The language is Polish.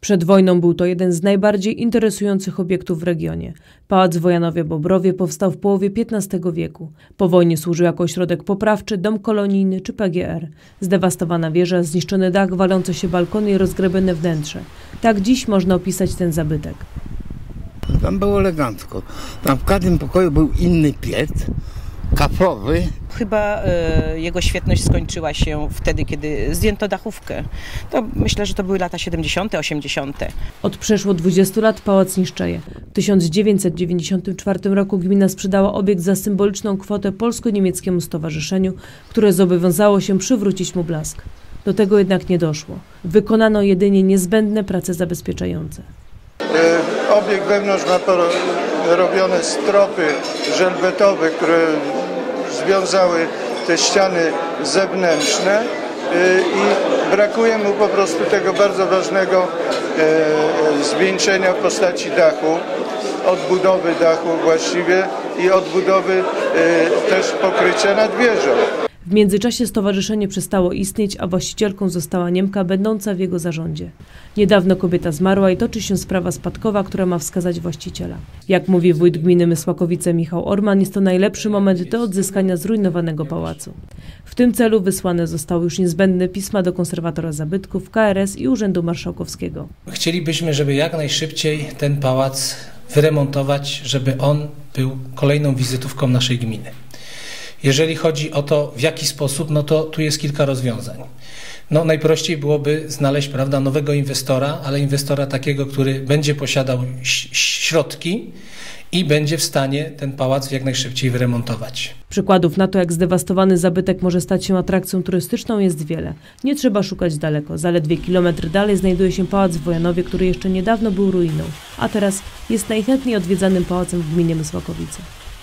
Przed wojną był to jeden z najbardziej interesujących obiektów w regionie. Pałac Wojanowie-Bobrowie powstał w połowie XV wieku. Po wojnie służył jako ośrodek poprawczy, dom kolonijny czy PGR. Zdewastowana wieża, zniszczony dach, walące się balkony i rozgrabione wnętrze. Tak dziś można opisać ten zabytek. Tam było elegancko. Tam w każdym pokoju był inny piec, kaflowy. Chyba e, jego świetność skończyła się wtedy, kiedy zdjęto dachówkę. To myślę, że to były lata 70., 80. Od przeszło 20 lat pałac niszczeje. W 1994 roku gmina sprzedała obiekt za symboliczną kwotę polsko-niemieckiemu stowarzyszeniu, które zobowiązało się przywrócić mu blask. Do tego jednak nie doszło. Wykonano jedynie niezbędne prace zabezpieczające. Y, Obiekt wewnątrz ma robione stropy żelbetowe, które związały te ściany zewnętrzne y, i brakuje mu po prostu tego bardzo ważnego y, zwieńczenia w postaci dachu, odbudowy dachu właściwie i odbudowy y, też pokrycia nad wieżą. W międzyczasie stowarzyszenie przestało istnieć, a właścicielką została Niemka będąca w jego zarządzie. Niedawno kobieta zmarła i toczy się sprawa spadkowa, która ma wskazać właściciela. Jak mówi wójt gminy Mysłakowice Michał Orman, jest to najlepszy moment do odzyskania zrujnowanego pałacu. W tym celu wysłane zostały już niezbędne pisma do konserwatora zabytków, KRS i Urzędu Marszałkowskiego. Chcielibyśmy, żeby jak najszybciej ten pałac wyremontować, żeby on był kolejną wizytówką naszej gminy. Jeżeli chodzi o to, w jaki sposób, no to tu jest kilka rozwiązań. No, najprościej byłoby znaleźć prawda, nowego inwestora, ale inwestora takiego, który będzie posiadał środki i będzie w stanie ten pałac jak najszybciej wyremontować. Przykładów na to, jak zdewastowany zabytek może stać się atrakcją turystyczną jest wiele. Nie trzeba szukać daleko. Zaledwie kilometr dalej znajduje się pałac w Wojanowie, który jeszcze niedawno był ruiną, a teraz jest najchętniej odwiedzanym pałacem w gminie Mysłakowice.